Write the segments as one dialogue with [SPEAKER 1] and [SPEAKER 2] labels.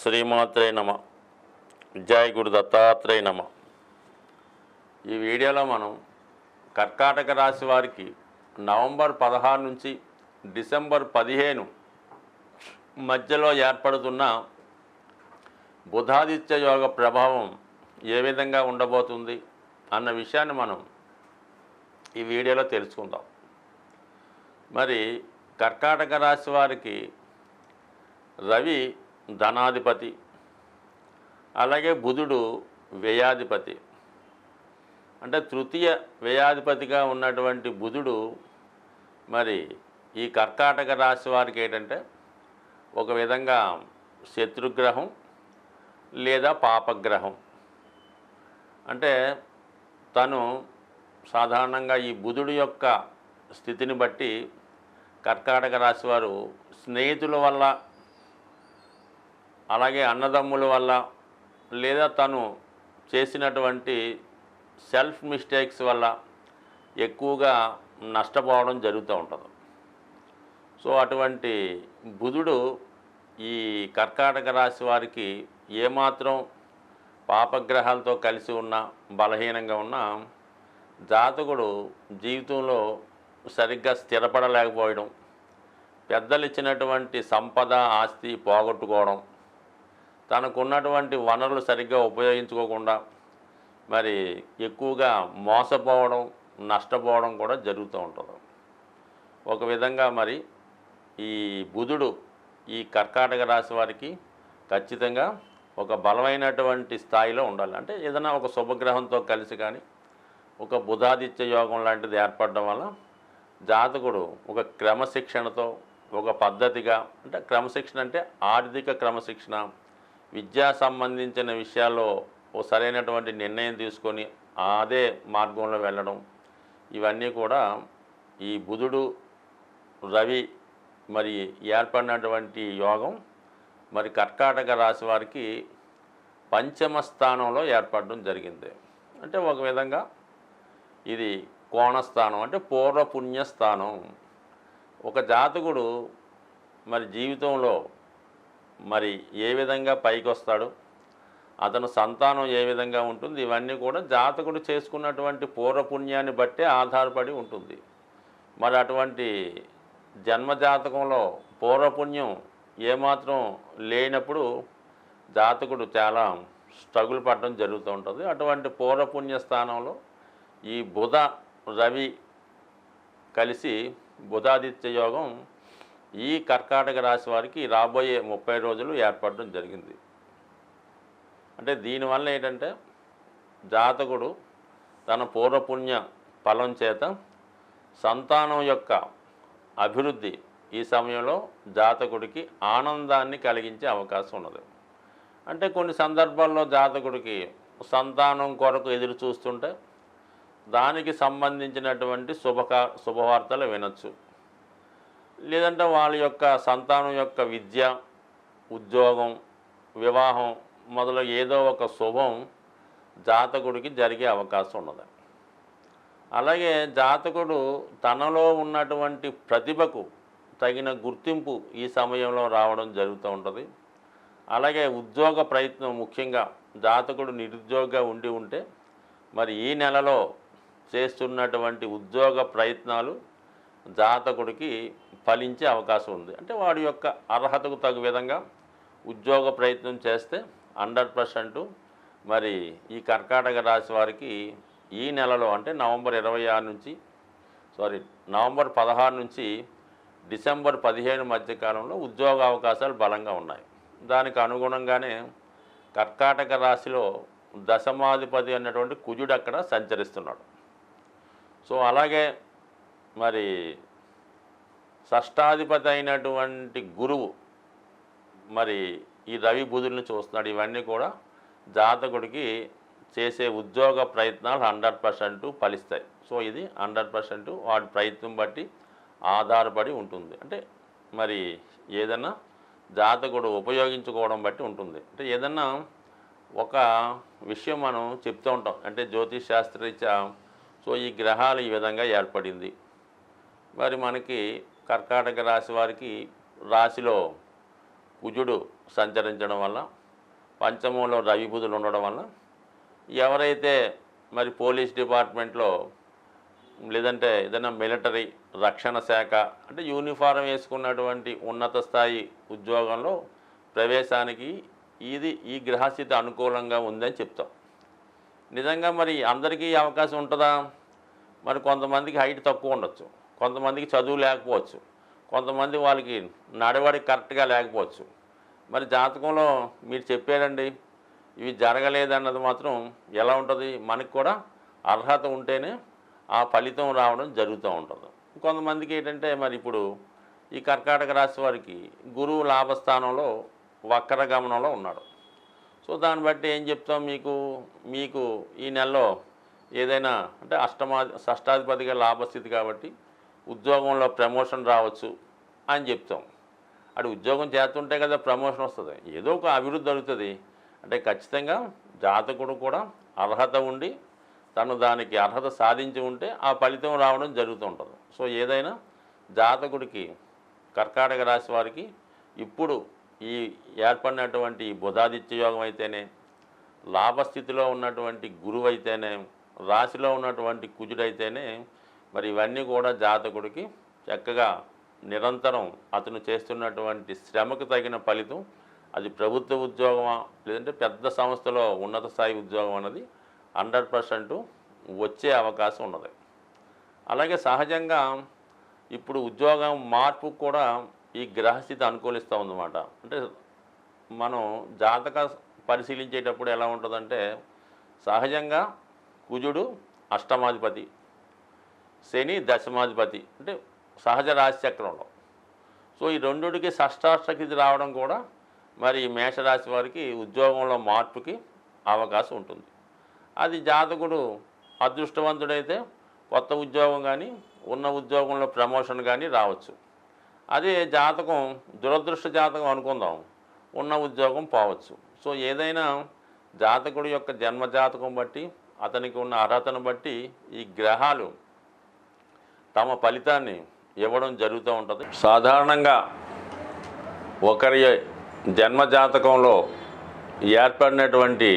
[SPEAKER 1] శ్రీమాత్రే నమ. జయ గురు దత్తాత్రేయ నమ. ఈ వీడియోలో మనం కర్కాటక రాశి వారికి నవంబర్ పదహారు నుంచి డిసెంబర్ పదిహేను మధ్యలో ఏర్పడుతున్న బుధాదిత్య యోగ ప్రభావం ఏ విధంగా ఉండబోతుంది అన్న విషయాన్ని మనం ఈ వీడియోలో తెలుసుకుందాం. మరి కర్కాటక రాశి వారికి రవి ధనాధిపతి. అలాగే బుధుడు వ్యయాధిపతి. అంటే తృతీయ వ్యయాధిపతిగా ఉన్నటువంటి బుధుడు మరి ఈ కర్కాటక రాశి వారికి ఏంటంటే ఒక విధంగా శత్రుగ్రహం లేదా పాపగ్రహం. అంటే తను సాధారణంగా ఈ బుధుడు యొక్క స్థితిని బట్టి కర్కాటక రాశి వారు స్నేహితుల వల్ల అలాగే అన్నదమ్ముల వల్ల లేదా తను చేసినటువంటి సెల్ఫ్ మిస్టేక్స్ వల్ల ఎక్కువగా నష్టపోవడం జరుగుతూ ఉంటుంది. సో అటువంటి బుధుడు ఈ కర్కాటక రాశి వారికి ఏమాత్రం పాపగ్రహాలతో కలిసి ఉన్న బలహీనంగా ఉన్న జాతకుడు జీవితంలో సరిగ్గా స్థిరపడలేకపోవడం పెద్దలు ఇచ్చినటువంటి సంపద ఆస్తి పోగొట్టుకోవడం తనకున్నటువంటి వనరులు సరిగ్గా ఉపయోగించుకోకుండా మరి ఎక్కువగా మోసపోవడం నష్టపోవడం కూడా జరుగుతూ ఉంటుంది. ఒక విధంగా మరి ఈ బుధుడు ఈ కర్కాటక రాశి వారికి ఖచ్చితంగా ఒక బలమైనటువంటి స్థాయిలో ఉండాలి. అంటే ఏదైనా ఒక శుభగ్రహంతో కలిసి కానీ ఒక బుధాదిత్య యోగం లాంటిది ఏర్పడడం వల్ల జాతకుడు ఒక క్రమశిక్షణతో ఒక పద్ధతిగా అంటే క్రమశిక్షణ అంటే ఆర్థిక క్రమశిక్షణ విద్యా సంబంధించిన విషయాల్లో ఓ సరైనటువంటి నిర్ణయం తీసుకొని అదే మార్గంలో వెళ్ళడం ఇవన్నీ కూడా ఈ బుధుడు రవి మరి ఏర్పడినటువంటి యోగం మరి కర్కాటక రాశి వారికి పంచమ స్థానంలో ఏర్పడడం జరిగింది. అంటే ఒక విధంగా ఇది కోణస్థానం అంటే పూర్వపుణ్యస్థానం. ఒక జాతకుడు మరి జీవితంలో మరి ఏ విధంగా పైకి వస్తాడు అతను సంతానం ఏ విధంగా ఉంటుంది ఇవన్నీ కూడా జాతకుడు చేసుకున్నటువంటి పూర్వపుణ్యాన్ని బట్టే ఆధారపడి ఉంటుంది. మరి అటువంటి జన్మజాతకంలో పూర్వపుణ్యం ఏమాత్రం లేనప్పుడు జాతకుడు చాలా స్ట్రగుల్ పడడం జరుగుతూ ఉంటుంది. అటువంటి పూర్వపుణ్య స్థానంలో ఈ బుధ రవి కలిసి బుధాదిత్య యోగం ఈ కర్కాటక రాశి వారికి రాబోయే ముప్పై రోజులు ఏర్పడడం జరిగింది. అంటే దీనివల్ల ఏంటంటే జాతకుడు తన పూర్వపుణ్య ఫలం చేత సంతానం యొక్క అభివృద్ధి ఈ సమయంలో జాతకుడికి ఆనందాన్ని కలిగించే అవకాశం ఉన్నది. అంటే కొన్ని సందర్భాల్లో జాతకుడికి సంతానం కొరకు ఎదురు చూస్తుంటే దానికి సంబంధించినటువంటి శుభకా శుభవార్తలు వినొచ్చు. లేదంటే వాళ్ళ యొక్క సంతానం యొక్క విద్య ఉద్యోగం వివాహం మొదలు ఏదో ఒక శుభం జాతకుడికి జరిగే అవకాశం ఉన్నది. అలాగే జాతకుడు తనలో ఉన్నటువంటి ప్రతిభకు తగిన గుర్తింపు ఈ సమయంలో రావడం జరుగుతూ ఉంటుంది. అలాగే ఉద్యోగ ప్రయత్నం ముఖ్యంగా జాతకుడు నిరుద్యోగంగా ఉండి ఉంటే మరి ఈ నెలలో చేస్తున్నటువంటి ఉద్యోగ ప్రయత్నాలు జాతకుడికి ఫలించే అవకాశం ఉంది. అంటే వాడి యొక్క అర్హతకు తగు విధంగా ఉద్యోగ ప్రయత్నం చేస్తే హండ్రెడ్ పర్సెంట్ మరి ఈ కర్కాటక రాశి వారికి ఈ నెలలో అంటే నవంబర్ ఇరవై ఆరు నుంచి సారీ నవంబర్ పదహారు నుంచి డిసెంబర్ పదిహేను మధ్య కాలంలో ఉద్యోగ అవకాశాలు బలంగా ఉన్నాయి. దానికి అనుగుణంగానే కర్కాటక రాశిలో దశమాధిపతి అన్నటువంటి కుజుడు అక్కడ సంచరిస్తున్నాడు. సో అలాగే మరి షష్టాధిపతి అయినటువంటి గురువు. మరి ఈ రవి బుధుల్ని చూస్తున్నాడు. ఇవన్నీ కూడా జాతకుడికి చేసే ఉద్యోగ ప్రయత్నాలు హండ్రెడ్ పర్సెంట్ ఫలిస్తాయి. సో ఇది హండ్రెడ్ పర్సెంట్ వాడి ప్రయత్నం బట్టి ఆధారపడి ఉంటుంది. అంటే మరి ఏదన్నా జాతకుడు ఉపయోగించుకోవడం బట్టి ఉంటుంది. అంటే ఏదన్నా ఒక విషయం మనం చెప్తూ ఉంటాం. అంటే జ్యోతిష్ శాస్త్రరీత్యా సో ఈ గ్రహాలు ఈ విధంగా ఏర్పడింది. మరి మనకి కర్కాటక రాశి వారికి రాశిలో కుజుడు సంచరించడం వల్ల పంచమంలో రవిబుధులు ఉండడం వల్ల ఎవరైతే మరి పోలీస్ డిపార్ట్మెంట్లో లేదంటే ఏదైనా మిలిటరీ రక్షణ శాఖ అంటే యూనిఫారం వేసుకున్నటువంటి ఉన్నత స్థాయి ఉద్యోగంలో ప్రవేశానికి ఇది ఈ గ్రహస్థితి అనుకూలంగా ఉందని చెప్తాం. నిజంగా మరి అందరికీ అవకాశం ఉంటుందా? మరి కొంతమందికి హైట్ తక్కువ ఉండొచ్చు. కొంతమందికి చదువు లేకపోవచ్చు. కొంతమంది వాళ్ళకి నడవడి కరెక్ట్గా లేకపోవచ్చు. మరి జాతకంలో మీరు చెప్పారండి ఇవి జరగలేదన్నది మాత్రం ఎలా ఉంటుంది? మనకు కూడా అర్హత ఉంటేనే ఆ ఫలితం రావడం జరుగుతూ ఉంటుంది. కొంతమందికి ఏంటంటే మరి ఇప్పుడు ఈ కర్కాటక రాశి వారికి గురువు లాభస్థానంలో వక్ర గమనంలో ఉన్నాడు సో దాన్ని బట్టి ఏం చెప్తాం మీకు? మీకు ఈ నెలలో ఏదైనా అంటే అష్టమా షష్టాధిపతిగా లాభస్థితి కాబట్టి ఉద్యోగంలో ప్రమోషన్ రావచ్చు అని చెప్తాం. అటు ఉద్యోగం చేస్తుంటే కదా ప్రమోషన్ వస్తుంది. ఏదో ఒక అభివృద్ధి జరుగుతుంది. అంటే ఖచ్చితంగా జాతకుడు కూడా అర్హత ఉండి తను దానికి అర్హత సాధించి ఉంటే ఆ ఫలితం రావడం జరుగుతూ ఉంటుంది. సో ఏదైనా జాతకుడికి కర్కాటక రాశి వారికి ఇప్పుడు ఈ ఏర్పడినటువంటి బుధాదిత్య యోగం అయితేనే లాభస్థితిలో ఉన్నటువంటి గురువు అయితేనే రాశిలో ఉన్నటువంటి కుజుడైతేనే మరి ఇవన్నీ కూడా జాతకుడికి చక్కగా నిరంతరం అతను చేస్తున్నటువంటి శ్రమకు తగిన ఫలితం. అది ప్రభుత్వ ఉద్యోగమా? లేదంటే పెద్ద సంస్థలో ఉన్నత స్థాయి ఉద్యోగం అన్నది హండ్రెడ్ పర్సెంట్ వచ్చే అవకాశం ఉన్నది. అలాగే సహజంగా ఇప్పుడు ఉద్యోగం మార్పు కూడా ఈ గ్రహస్థితి అనుకూలిస్తూ ఉందన్నమాట. అంటే మనం జాతక పరిశీలించేటప్పుడు ఎలా ఉంటుందంటే సహజంగా కుజుడు అష్టమాధిపతి శని దశమాధిపతి అంటే సహజ రాశిచక్రంలో. సో ఈ రెండుకి షష్టాష్టకిది రావడం కూడా మరి మేషరాశి వారికి ఉద్యోగంలో మార్పుకి అవకాశం ఉంటుంది. అది జాతకుడు అదృష్టవంతుడైతే కొత్త ఉద్యోగం కానీ ఉన్న ఉద్యోగంలో ప్రమోషన్ కానీ రావచ్చు. అదే జాతకం దురదృష్ట జాతకం అనుకుందాం. ఉన్న ఉద్యోగం పోవచ్చు. సో ఏదైనా జాతకుడి యొక్క జన్మ జాతకం బట్టి అతనికి ఉన్న అర్హతను బట్టి ఈ గ్రహాలు తమ ఫలితాన్ని ఇవ్వడం జరుగుతూ ఉంటుంది. సాధారణంగా ఒకరి జన్మ జాతకంలో ఏర్పడినటువంటి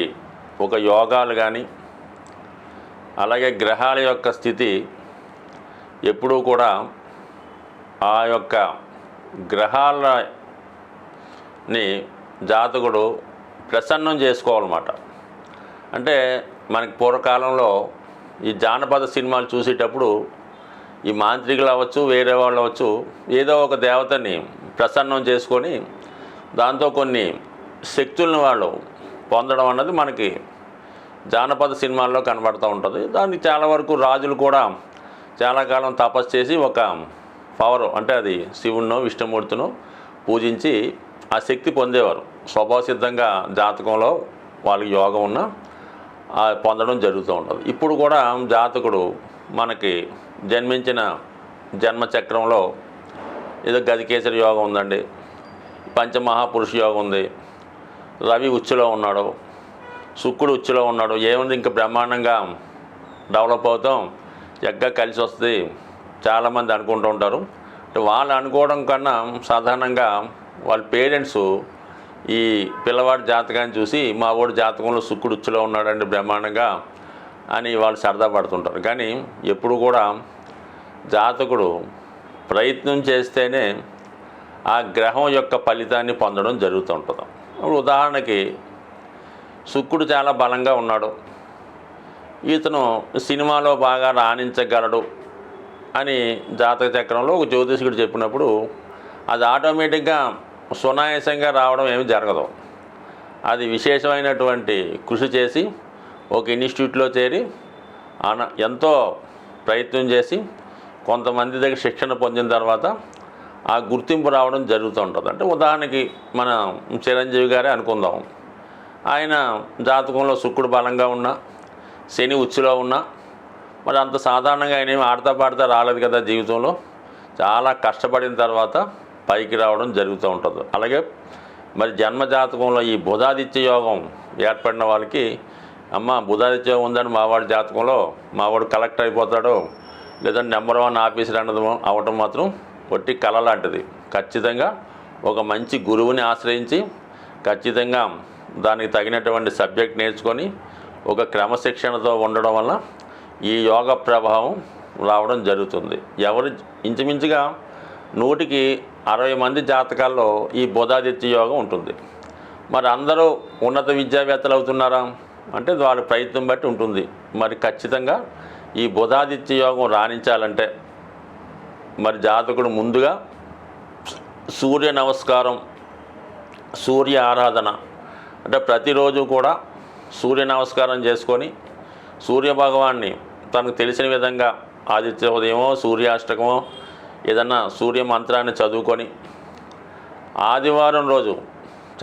[SPEAKER 1] ఒక యోగాలు కానీ అలాగే గ్రహాల యొక్క స్థితి ఎప్పుడూ కూడా ఆ యొక్క గ్రహాలని జాతకుడు ప్రసన్నం చేసుకోవాలన్నమాట. అంటే మనకి పూర్వకాలంలో ఈ జానపద సినిమాలు చూసేటప్పుడు ఈ మాంత్రికులు అవ్వచ్చు వేరే వాళ్ళు అవ్వచ్చు ఏదో ఒక దేవతని ప్రసన్నం చేసుకొని దాంతో కొన్ని శక్తులను వాళ్ళు పొందడం అన్నది మనకి జానపద సినిమాల్లో కనబడుతూ ఉంటుంది. దానికి చాలా వరకు రాజులు కూడా చాలా కాలం తపస్సు చేసి ఒక పవర్ అంటే అది శివుణ్ణో విష్ణుమూర్తినో పూజించి ఆ శక్తి పొందేవారు. స్వభావసిద్ధంగా జాతకంలో వాళ్ళకి యోగం ఉన్న పొందడం జరుగుతూ ఉంటుంది. ఇప్పుడు కూడా జాతకుడు మనకి జన్మించిన జన్మచక్రంలో ఏదో గదికేసరి యోగం ఉందండి. పంచమహాపురుష యోగం ఉంది. రవి ఉచ్చులో ఉన్నాడు. శుక్రుడు ఉచ్చులో ఉన్నాడు. ఏముంది? ఇంకా బ్రహ్మాండంగా డెవలప్ అవుతాం. ఎగ్గా కలిసి వస్తుంది. చాలామంది అనుకుంటూ ఉంటారు. అంటే వాళ్ళు అనుకోవడం కన్నా సాధారణంగా వాళ్ళ పేరెంట్స్ ఈ పిల్లవాడి జాతకాన్ని చూసి మా వాడు జాతకంలో శుక్రుడు ఉచ్చులో ఉన్నాడండి బ్రహ్మాండంగా అని వాళ్ళు సరదా పడుతుంటారు. కానీ ఎప్పుడు కూడా జాతకుడు ప్రయత్నం చేస్తేనే ఆ గ్రహం యొక్క ఫలితాన్ని పొందడం జరుగుతూ ఉంటుంది ఇప్పుడు ఉదాహరణకి శుక్రుడు చాలా బలంగా ఉన్నాడు. ఇతను సినిమాలో బాగా రాణించగలడు అని జాతక చక్రంలో ఒక జ్యోతిష్కుడు చెప్పినప్పుడు అది ఆటోమేటిక్గా సునాయాసంగా రావడం ఏమి జరగదు. అది విశేషమైనటువంటి కృషి చేసి ఒక ఇన్స్టిట్యూట్లో చేరి ఎంతో ప్రయత్నం చేసి కొంతమంది దగ్గర శిక్షణ పొందిన తర్వాత ఆ గుర్తింపు రావడం జరుగుతూ ఉంటుంది. అంటే ఉదాహరణకి మన చిరంజీవి గారే అనుకుందాం. ఆయన జాతకంలో శుక్రుడు బలంగా ఉన్నా శని ఉచ్చులో ఉన్నా మరి అంత సాధారణంగా ఆయన ఏమి ఆడతా పాడతా రాలేదు కదా జీవితంలో. చాలా కష్టపడిన తర్వాత పైకి రావడం జరుగుతూ ఉంటుంది. అలాగే మరి జన్మ జాతకంలో ఈ బుధాదిత్య యోగం ఏర్పడిన వాళ్ళకి అమ్మ బుధాదిత్య యోగం ఉందని మావాడి జాతకంలో మావాడు కలెక్టర్ అయిపోతాడు. లేదంటే నెంబర్ వన్ ఆఫీసర్ అన్నది అవటం మాత్రం ఒట్టి కళ లాంటిది. ఖచ్చితంగా ఒక మంచి గురువుని ఆశ్రయించి ఖచ్చితంగా దానికి తగినటువంటి సబ్జెక్ట్ నేర్చుకొని ఒక క్రమశిక్షణతో ఉండడం వల్ల ఈ యోగ ప్రభావం రావడం జరుగుతుంది. ఎవరు ఇంచుమించుగా నూటికి అరవై మంది జాతకాల్లో ఈ బోధాదిత్య యోగం ఉంటుంది. మరి అందరూ ఉన్నత విద్యావేత్తలు అవుతున్నారా? అంటే వారి ప్రయత్నం బట్టి ఉంటుంది. మరి ఖచ్చితంగా ఈ బుధాదిత్య యోగం రాణించాలంటే మరి జాతకుడు ముందుగా సూర్య నమస్కారం సూర్య ఆరాధన అంటే ప్రతిరోజు కూడా సూర్య నమస్కారం చేసుకొని సూర్య భగవాన్ని తనకు తెలిసిన విధంగా ఆదిత్య ఉదయమో సూర్యాష్టకమో ఏదన్నా సూర్య మంత్రాన్ని చదువుకొని ఆదివారం రోజు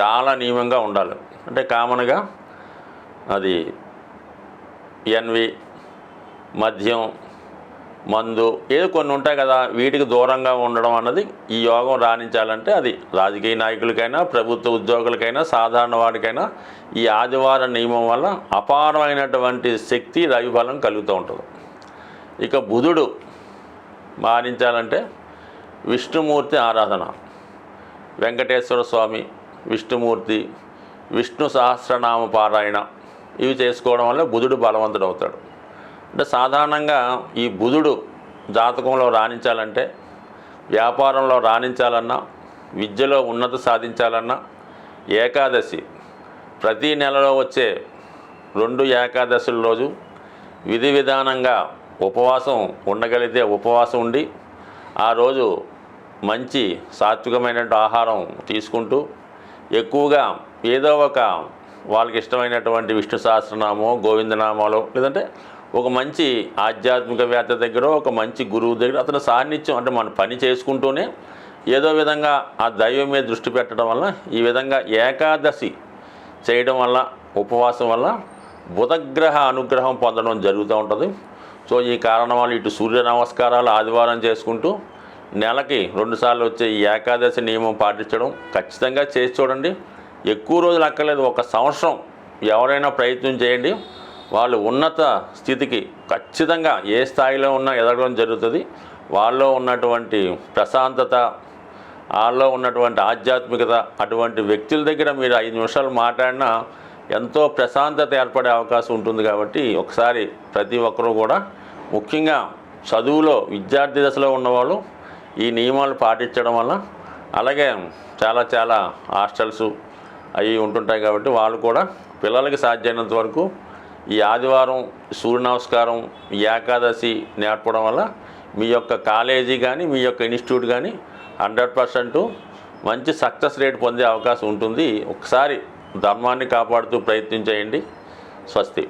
[SPEAKER 1] చాలా నియమంగా ఉండాలి. అంటే కామన్గా అది ఎన్వి మద్యం మందు ఏదో కొన్ని ఉంటాయి కదా వీటికి దూరంగా ఉండడం అన్నది ఈ యోగం రాణించాలంటే అది. రాజకీయ నాయకులకైనా ప్రభుత్వ ఉద్యోగులకైనా సాధారణ వాడికైనా ఈ ఆదివార నియమం వల్ల అపారమైనటువంటి శక్తి రవిఫలం కలుగుతూ ఉంటుంది. ఇక బుధుడు మారించాలంటే విష్ణుమూర్తి ఆరాధన. వెంకటేశ్వర స్వామి విష్ణుమూర్తి విష్ణు సహస్రనామ పారాయణ ఇవి చేసుకోవడం వల్ల బుధుడు బలవంతుడు అవుతాడు అంటే సాధారణంగా ఈ బుధుడు జాతకంలో రాణించాలంటే వ్యాపారంలో రాణించాలన్నా విద్యలో ఉన్నత సాధించాలన్నా ఏకాదశి ప్రతి నెలలో వచ్చే రెండు ఏకాదశుల రోజు విధి విధానంగా ఉపవాసం ఉండగలిగితే ఉపవాసం ఉండి ఆ రోజు మంచి సాత్వికమైనటువంటి ఆహారం తీసుకుంటూ ఎక్కువగా ఏదో ఒక వాళ్ళకి ఇష్టమైనటువంటి విష్ణు సహస్రనామో గోవిందనామాలో లేదంటే ఒక మంచి ఆధ్యాత్మికవేత్త దగ్గర ఒక మంచి గురువు దగ్గర అతను సాన్నిధ్యం అంటే మన పని చేసుకుంటూనే ఏదో విధంగా ఆ దైవం మీద దృష్టి పెట్టడం వల్ల ఈ విధంగా ఏకాదశి చేయడం వల్ల ఉపవాసం వల్ల బుధగ్రహ అనుగ్రహం పొందడం జరుగుతూ ఉంటుంది. సో ఈ కారణం వల్ల ఇటు సూర్య నమస్కారాలు ఆదివారం చేసుకుంటూ నెలకి రెండుసార్లు వచ్చే ఈ ఏకాదశి నియమం పాటించడం ఖచ్చితంగా చేసి చూడండి. ఎక్కువ రోజులు అక్కర్లేదు ఒక సంవత్సరం ఎవరైనా ప్రయత్నం చేయండి. వాళ్ళు ఉన్నత స్థితికి ఖచ్చితంగా ఏ స్థాయిలో ఉన్నా ఎదగడం జరుగుతుంది. వాళ్ళలో ఉన్నటువంటి ప్రశాంతత వాళ్ళలో ఉన్నటువంటి ఆధ్యాత్మికత అటువంటి వ్యక్తుల దగ్గర మీరు ఐదు నిమిషాలు మాట్లాడినా ఎంతో ప్రశాంతత ఏర్పడే అవకాశం ఉంటుంది కాబట్టి ఒకసారి ప్రతి ఒక్కరూ కూడా ముఖ్యంగా చదువులో విద్యార్థి దశలో ఉన్నవాళ్ళు ఈ నియమాలు పాటించడం వల్ల అలాగే చాలా చాలా హాస్టల్స్ అవి ఉంటుంటాయి కాబట్టి వాళ్ళు కూడా పిల్లలకి సాధ్యమైనంత వరకు ఈ ఆదివారం సూర్య నమస్కారం ఈ ఏకాదశి నేర్పడం వల్ల మీ యొక్క కాలేజీ కానీ మీ యొక్క ఇన్స్టిట్యూట్ కానీ హండ్రెడ్ పర్సెంట్ మంచి సక్సెస్ రేట్ పొందే అవకాశం ఉంటుంది. ఒకసారి ధర్మాన్ని కాపాడుతూ ప్రయత్నం చేయండి స్వస్తి.